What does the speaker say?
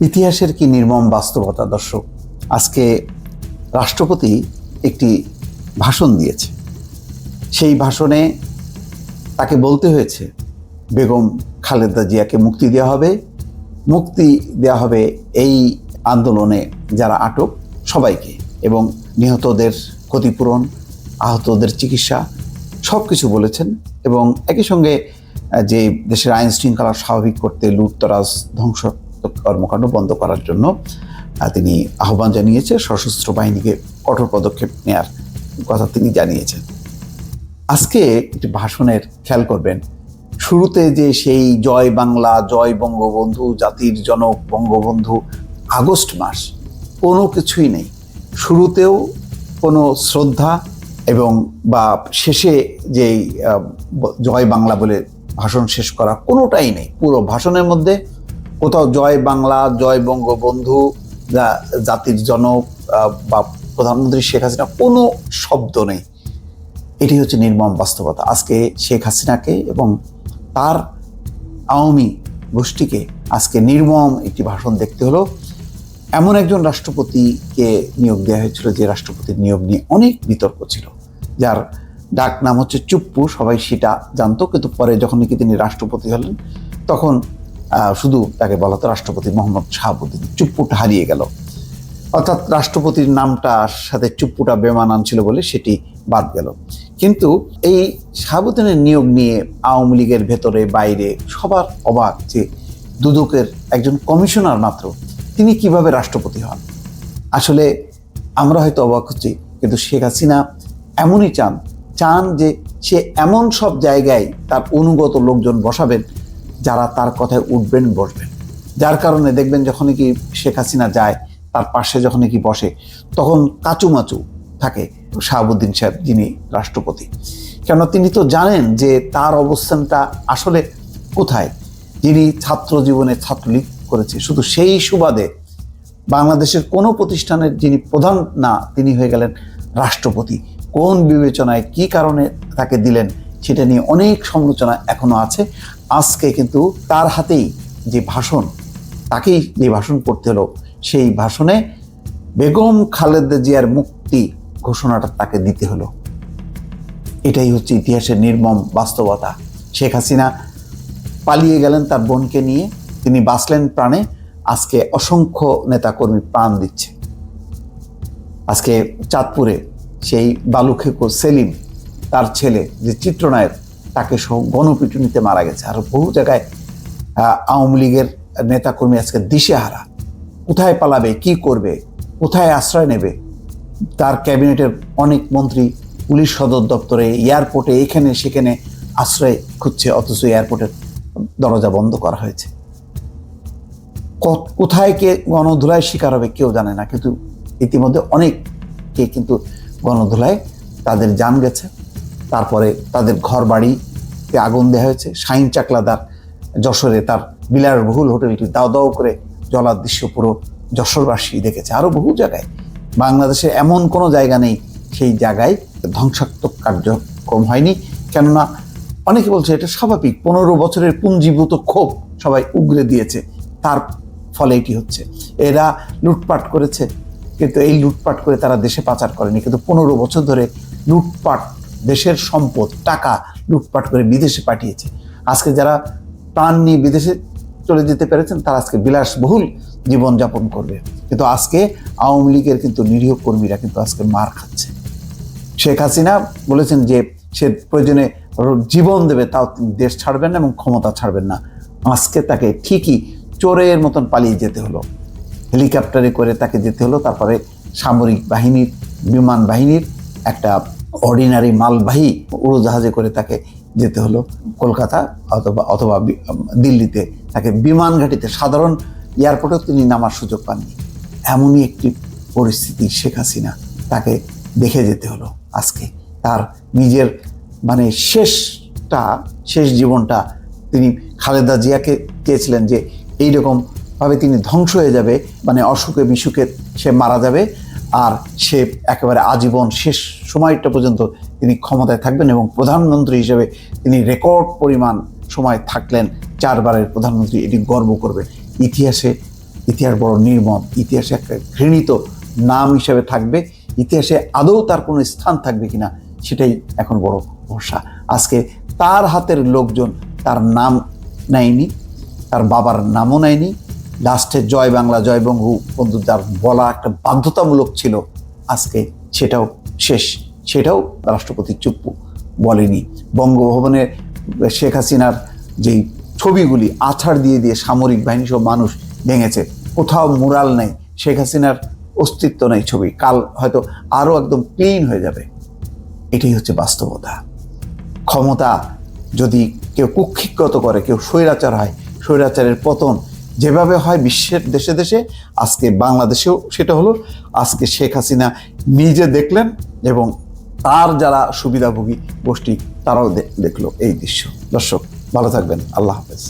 ইতিহাসের কি নির্মম বাস্তবতা, দর্শক? আজকে রাষ্ট্রপতি একটি ভাষণ দিয়েছে। সেই ভাষণে তাকে বলতে হয়েছে, বেগম খালেদা জিয়াকে মুক্তি দেওয়া হবে। মুক্তি দেওয়া হবে এই আন্দোলনে যারা আটক, সবাইকে। এবং নিহতদের ক্ষতিপূরণ, আহতদের চিকিৎসা সব কিছু বলেছেন। এবং একই সঙ্গে যে দেশের আইন শৃঙ্খলা স্বাভাবিক করতে লুটতরাজ, ধ্বংস কর্মকাণ্ড বন্ধ করার জন্য তিনি আহ্বান জানিয়েছে সশস্ত্র বাহিনীকে কঠোর পদক্ষেপ নেয়ার কথা তিনি জানিয়েছেন। আজকে একটি ভাষণের খেয়াল করবেন। শুরুতে যে সেই জয় বাংলা, জয় বঙ্গবন্ধু, জাতির জনক বঙ্গবন্ধু, আগস্ট মাস, কোনো কিছুই নেই। শুরুতেও কোনো শ্রদ্ধা এবং বা শেষে যেই জয় বাংলা বলে ভাষণ শেষ করা কোনোটাই নেই। পুরো ভাষণের মধ্যে কোথাও জয় বাংলা, জয় বঙ্গবন্ধু জাতির জনক বা প্রধানমন্ত্রী শেখ হাসিনা, কোনো শব্দ নেই। এটি হচ্ছে নির্মম বাস্তবতা। আজকে শেখ হাসিনাকে এবং তার আওয়ামী গোষ্ঠীকে আজকে নির্মম একটি ভাষণ দেখতে হলো। এমন একজন রাষ্ট্রপতিকে নিয়োগ দেওয়া হয়েছিল, যে রাষ্ট্রপতির নিয়োগ নিয়ে অনেক বিতর্ক ছিল, যার ডাক নাম হচ্ছে চুপ্পু, সবাই সেটা জানতো, কিন্তু পরে যখন নাকি তিনি রাষ্ট্রপতি হলেন, তখন শুধু তাকে বলা হতো রাষ্ট্রপতি মোহাম্মদ শাহাবুদ্দিন। চুপ্পুটা হারিয়ে গেল। অর্থাৎ রাষ্ট্রপতির নামটার সাথে চুপ্পুটা বেমানান ছিল বলে সেটি বাদ গেল। কিন্তু এই শাহাবুদ্দিনের নিয়োগ নিয়ে আওয়ামী লীগের ভেতরে, বাইরে সবার অবাক যে দুদকের একজন কমিশনার মাত্র তিনি কীভাবে রাষ্ট্রপতি হন। আসলে আমরা হয়তো অবাক হচ্ছি, কিন্তু শেখ হাসিনা এমনই চান চান যে সে এমন সব জায়গায় তার অনুগত লোকজন বসাবেন যারা তার কথায় উঠবেন, বসবেন। যার কারণে দেখবেন যখনই কি শেখ হাসিনা যায়, তার পাশে যখনই কি বসে, তখন কাচুমাচু থাকে শাহাবুদ্দিন সাহেব, যিনি রাষ্ট্রপতি। কেন তিনি তো জানেন যে তার অবস্থানটা আসলে কোথায়। যিনি ছাত্র জীবনে ছাত্রলীগ করেছে, শুধু সেই সুবাদে বাংলাদেশের কোনো প্রতিষ্ঠানের যিনি প্রধান না, তিনি হয়ে গেলেন রাষ্ট্রপতি। কোন বিবেচনায় কি কারণে তাকে দিলেন সেটা নিয়ে অনেক সমালোচনা এখনও আছে। আজকে কিন্তু তার হাতেই যে ভাষণ, তাকেই যে ভাষণ করতে হলো, সেই ভাষণে বেগম খালেদা জিয়ার মুক্তি ঘোষণাটা তাকে দিতে হলো। এটাই হচ্ছে ইতিহাসের নির্মম বাস্তবতা। শেখ হাসিনা পালিয়ে গেলেন তার বোনকে নিয়ে, তিনি বাঁচলেন প্রাণে, আজকে অসংখ্য নেতাকর্মী প্রাণ দিচ্ছে। আজকে চাঁদপুরে সেই বালুখেকো সেলিম তার ছেলে যে চিত্রনায়ক, তাকে সহ গণপিটুনিতে মারা গেছে। আর বহু জায়গায় আওয়ামী লীগের নেতাকর্মী আজকে দিশেহারা। কোথায় পালাবে, কি করবে, কোথায় আশ্রয় নেবে? তার ক্যাবিনেটের অনেক মন্ত্রী, পুলিশ সদর দপ্তরে, এয়ারপোর্টে, এখানে, সেখানে আশ্রয় খুঁজছে, অথচ এয়ারপোর্টের দরজা বন্ধ করা হয়েছে। কোথায় কে গণধুলায় শিকার হবে কেউ জানে না, কিন্তু ইতিমধ্যে অনেক কে কিন্তু গণধুলায় তাদের জান গেছে। তারপরে তাদের ঘর বাড়িতে আগুন দেওয়া হয়েছে। শাইন চাকলাদার যশোরে তার বিলাসবহুল হোটেলটি দাও দাও করে জলার দৃশ্য পুরো যশোরবাসী দেখেছে। আরও বহু জায়গায়। বাংলাদেশে এমন কোনো জায়গা নেই, সেই জায়গায় ধ্বংসাত্মক কার্যক্রম হয়নি। কেননা অনেকে বলছে এটা স্বাভাবিক, পনেরো বছরের পুঞ্জীভূত ক্ষোভ সবাই উগরে দিয়েছে। তার ফলে এটি হচ্ছে। এরা লুটপাট করেছে, কিন্তু এই লুটপাট করে তারা দেশে পাচার করেনি। কিন্তু পনেরো বছর ধরে লুটপাট দেশের সম্পদ, টাকা লুটপাট করে বিদেশে পাঠিয়েছে। আজকে যারা প্রাণ নিয়ে বিদেশে চলে যেতে পেরেছেন, তারা আজকে বিলাসবহুল জীবনযাপন করবে। কিন্তু আজকে আওয়ামী লীগের কিন্তু নিরীহ কর্মীরা কিন্তু আজকে মার খাচ্ছে। শেখ হাসিনা বলেছেন যে, সে প্রয়োজনে জীবন দেবে, তাও তিনি দেশ ছাড়বেন না এবং ক্ষমতা ছাড়বেন না। আজকে তাকে ঠিকই চোরের মতন পালিয়ে যেতে হলো। হেলিকপ্টারে করে তাকে যেতে হলো, তারপরে সামরিক বাহিনীর, বিমান বাহিনীর একটা অর্ডিনারি মালবাহী উড়োজাহাজে করে তাকে যেতে হলো কলকাতা অথবা অথবা দিল্লিতে। তাকে বিমান ঘাটিতে, সাধারণ এয়ারপোর্টেও তিনি নামার সুযোগ পাননি। এমনই একটি পরিস্থিতি শেখ হাসিনা তাকে দেখে যেতে হলো আজকে। তার নিজের মানে শেষটা, শেষ জীবনটা তিনি খালেদা জিয়াকে চেয়েছিলেন যে এইরকম ভাবে তিনি ধ্বংস হয়ে যাবে মানে অসুখে বিসুখে সে মারা যাবে, আর সে একেবারে আজীবন শেষ সময়টা পর্যন্ত তিনি ক্ষমতায় থাকবেন এবং প্রধানমন্ত্রী হিসেবে তিনি রেকর্ড পরিমাণ সময় থাকলেন চারবারের প্রধানমন্ত্রী। এটি গর্ব করবে। ইতিহাসে ইতিহাস বড় নির্মম, ইতিহাসে একটা ঘৃণিত নাম হিসেবে থাকবে। ইতিহাসে আদৌ তার কোনো স্থান থাকবে কিনা সেটাই এখন বড় ভরসা। আজকে তার হাতের লোকজন তার নাম নেয়নি, তার বাবার নামও নেয়নি। লাস্টে জয় বাংলা, জয় বঙ্গু বন্ধু যার বলা একটা বাধ্যতামূলক ছিল আজকে সেটাও শেষ। সেটাও রাষ্ট্রপতি চুপ বলেনি। বঙ্গভবনে শেখ হাসিনার যেই ছবিগুলি আছাড় দিয়ে দিয়ে সামরিক বাহিনী সব মানুষ ভেঙেছে, কোথাও মুরাল নেই, শেখ হাসিনার অস্তিত্ব নেই ছবি। কাল হয়তো আরও একদম ক্লিন হয়ে যাবে। এটাই হচ্ছে বাস্তবতা। ক্ষমতা যদি কেউ কুক্ষিগত করে, কেউ স্বৈরাচার হয়, স্বৈরাচারের পতন যেভাবে হয় বিশ্বের দেশে দেশে, আজকে বাংলাদেশেও সেটা হলো, আজকে শেখ হাসিনা নিজে দেখলেন এবং তার যারা সুবিধাভোগী গোষ্ঠী, তারাও দেখল এই দৃশ্য। দর্শক, ভালো থাকবেন। আল্লাহ হাফেজ।